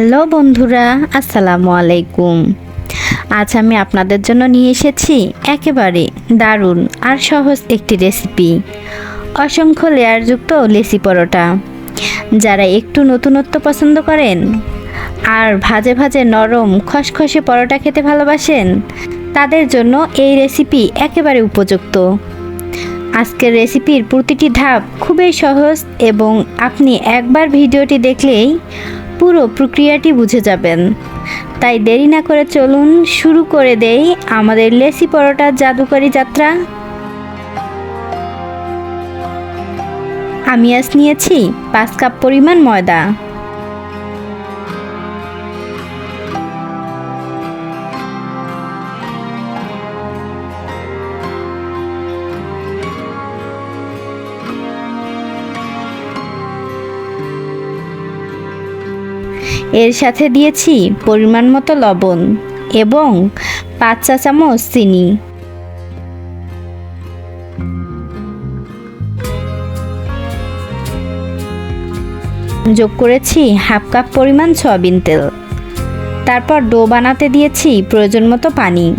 Hello বন্ধুরা, আসসালামু আলাইকুম। আজ আমি আপনাদের জন্য নিয়ে এসেছি একেবারে দারুণ আর সহজ একটি রেসিপি অসংখ্য লেয়ারযুক্ত লেসি পরোটা। যারা একটু নতুনত্ব পছন্দ করেন আর ভাজে ভাজে নরম খসখসে পরোটা খেতে ভালোবাসেন, তাদের জন্য এই রেসিপি একেবারে উপযুক্ত। আজকের রেসিপির প্রতিটি ধাপ খুবই সহজ এবং আপনি একবার ভিডিওটি দেখলেই পুরো প্রক্রিয়াটি বুঝে যাবেন। তাই দেরি না করে চলুন শুরু করে দেই আমাদের লেসি পরোটার জাদুকরী যাত্রা। আমি আজ নিয়েছি পাঁচ কাপ পরিমাণ ময়দা। এর সাথে দিয়েছি পরিমাণ মতো লবণ এবং পাঁচ চা চামচ চিনি। যোগ করেছি হাফ কাপ পরিমাণ সয়াবিন তেল। তারপর ডো বানাতে দিয়েছি প্রয়োজন মতো পানি।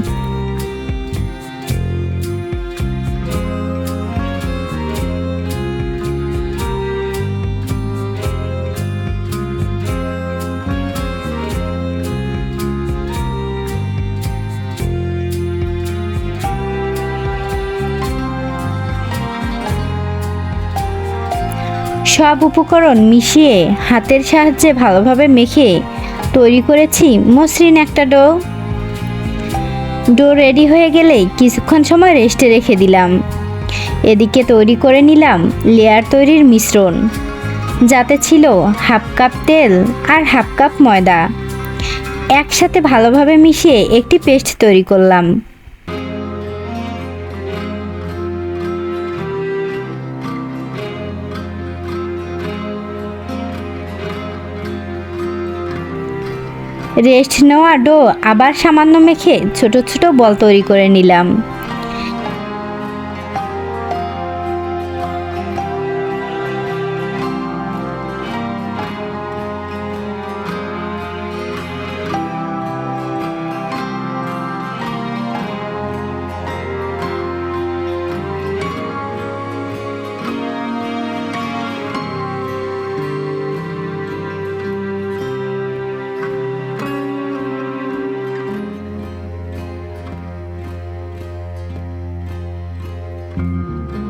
সব উপকরণ মিশিয়ে হাতের সাহায্যে ভালোভাবে মেখে তৈরি করেছি। মসৃণ একটা ডো। ডো রেডি হয়ে গেলেই কিছুক্ষণ সময় রেস্টে রেখে দিলাম। এদিকে তৈরি করে নিলাম লেয়ার তৈরির মিশ্রণ। যাতে ছিল হাফ কাপ তেল আর হাফ কাপ ময়দা। একসাথে ভালোভাবে মিশিয়ে একটি পেস্ট তৈরি করলাম। রেস্ট নেওয়া ডো আবার সামান্য মেখে ছোট ছোট বল তৈরি করে নিলাম। Bye.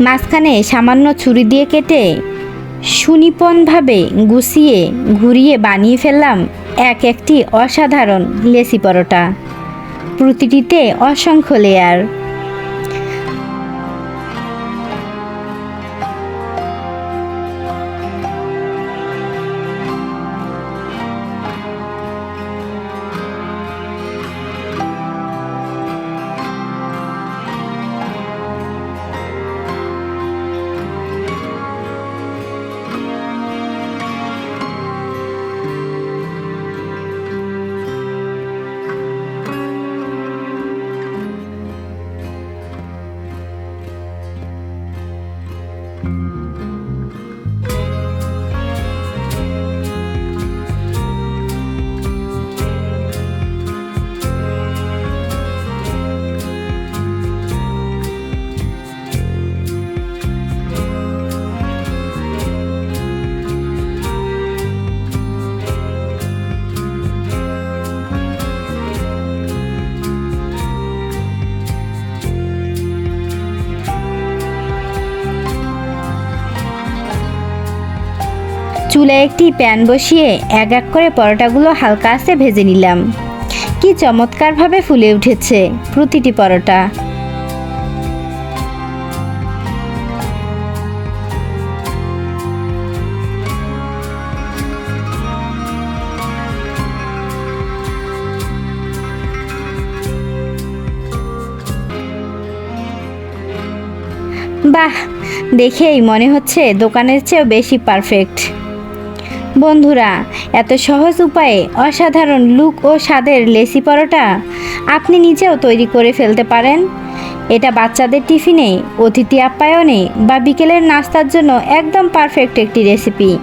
মাঝখানে সামান্য ছুরি দিয়ে কেটে সুনিপনভাবে গুছিয়ে, ঘুরিয়ে বানিয়ে ফেললাম এক একটি অসাধারণ লেসি পরোটা। প্রতিটিতে অসংখ্য লেয়ার চুলায় একটি প্যান বসিয়ে এক এক করে পরোটাগুলো হালকা আঁচে ভেজে নিলাম। কি চমৎকারভাবে ফুলে উঠেছে প্রতিটি পরোটা। বাহ, দেখেই মনে হচ্ছে দোকানের চেয়েও বেশি পারফেক্ট বন্ধুরা, এত সহজ উপায়ে অসাধারণ লুক ও স্বাদের লেসি পরোটা আপনি নিজেও তৈরি করে ফেলতে পারেন। এটা বাচ্চাদের টিফিনে, অতিথি আপ্যায়নে বা বিকেলের নাস্তার জন্য একদম পারফেক্ট একটি রেসিপি।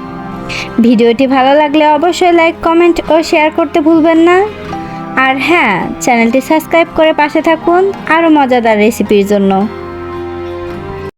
ভিডিওটি ভালো লাগলে অবশ্যই লাইক, কমেন্ট ও শেয়ার করতে ভুলবেন না। আর হ্যাঁ চ্যানেলটি সাবস্ক্রাইব করে পাশে থাকুন আরও মজাদার রেসিপির জন্য।